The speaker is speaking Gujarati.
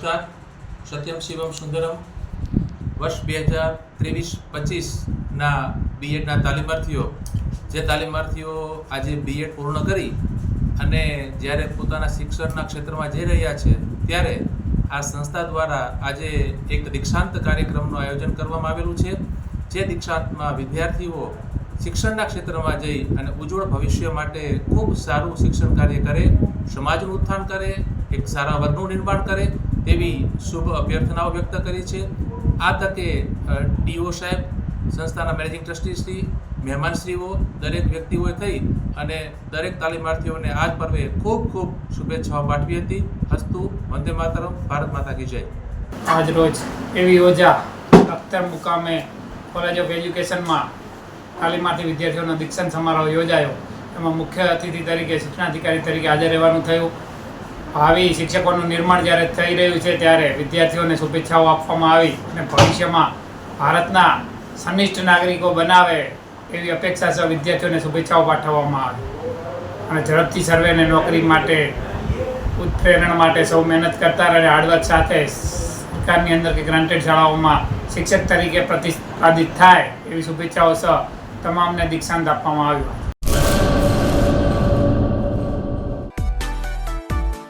નમસ્કાર. સત્યમ શિવમ સુંદરમ. વર્ષ બે હજાર ત્રેવીસ પચીસના બીએડના તાલીમાર્થીઓ. જે તાલીમાર્થીઓ આજે બીએડ પૂર્ણ કરી અને જ્યારે પોતાના શિક્ષણના ક્ષેત્રમાં જઈ રહ્યા છે, ત્યારે આ સંસ્થા દ્વારા આજે એક દીક્ષાંત કાર્યક્રમનું આયોજન કરવામાં આવેલું છે, જે દીક્ષાંતમાં વિદ્યાર્થીઓ શિક્ષણના ક્ષેત્રમાં જઈ અને ઉજ્જવળ ભવિષ્ય માટે ખૂબ સારું શિક્ષણ કાર્ય કરે, સમાજનું ઉત્થાન કરે, એક સારા વર્ગનું નિર્માણ કરે તેવી શુભ અભ્યર્થનાઓ વ્યક્ત કરી છે. આ તકે ડીઓ સાહેબ, સંસ્થાના મેનેજિંગ ટ્રસ્ટી શ્રી મહેમાનશ્રીઓ, દરેક વ્યક્તિઓએ થઈ અને દરેક તાલીમાર્થીઓને આજ પર્વે ખૂબ ખૂબ શુભેચ્છાઓ પાઠવી હતી. હસ્તુ, વંદે માતરમ, ભારત માતા કી જય. આજ રોજ એવી યોજા અખ્તર મુકામે કોલેજ ઓફ એજ્યુકેશનમાં તાલીમાર્થી વિદ્યાર્થીઓનો દીક્ષાંત સમારોહ યોજાયો. એમાં મુખ્ય અતિથિ તરીકે શિક્ષણાધિકારી તરીકે હાજર રહેવાનું થયું. ભાવિ શિક્ષકોનું નિર્માણ જ્યારે થઈ રહ્યું છે ત્યારે વિદ્યાર્થીઓને શુભેચ્છાઓ આપવામાં આવી અને ભવિષ્યમાં ભારતના સનિષ્ઠ નાગરિકો બનાવે એવી અપેક્ષા સહ વિદ્યાર્થીઓને શુભેચ્છાઓ પાઠવવામાં આવી. અને ઝડપથી સર્વેને નોકરી માટે, ઉત્પ્રેરણ માટે સૌ મહેનત કરતા રહે હાર્ડવર્ક સાથે સરકારની અંદર કે ગ્રાન્ટેડ શાળાઓમાં શિક્ષક તરીકે પ્રતિપાદિત થાય એવી શુભેચ્છાઓ સહ તમામને દીક્ષાંત આપવામાં આવ્યું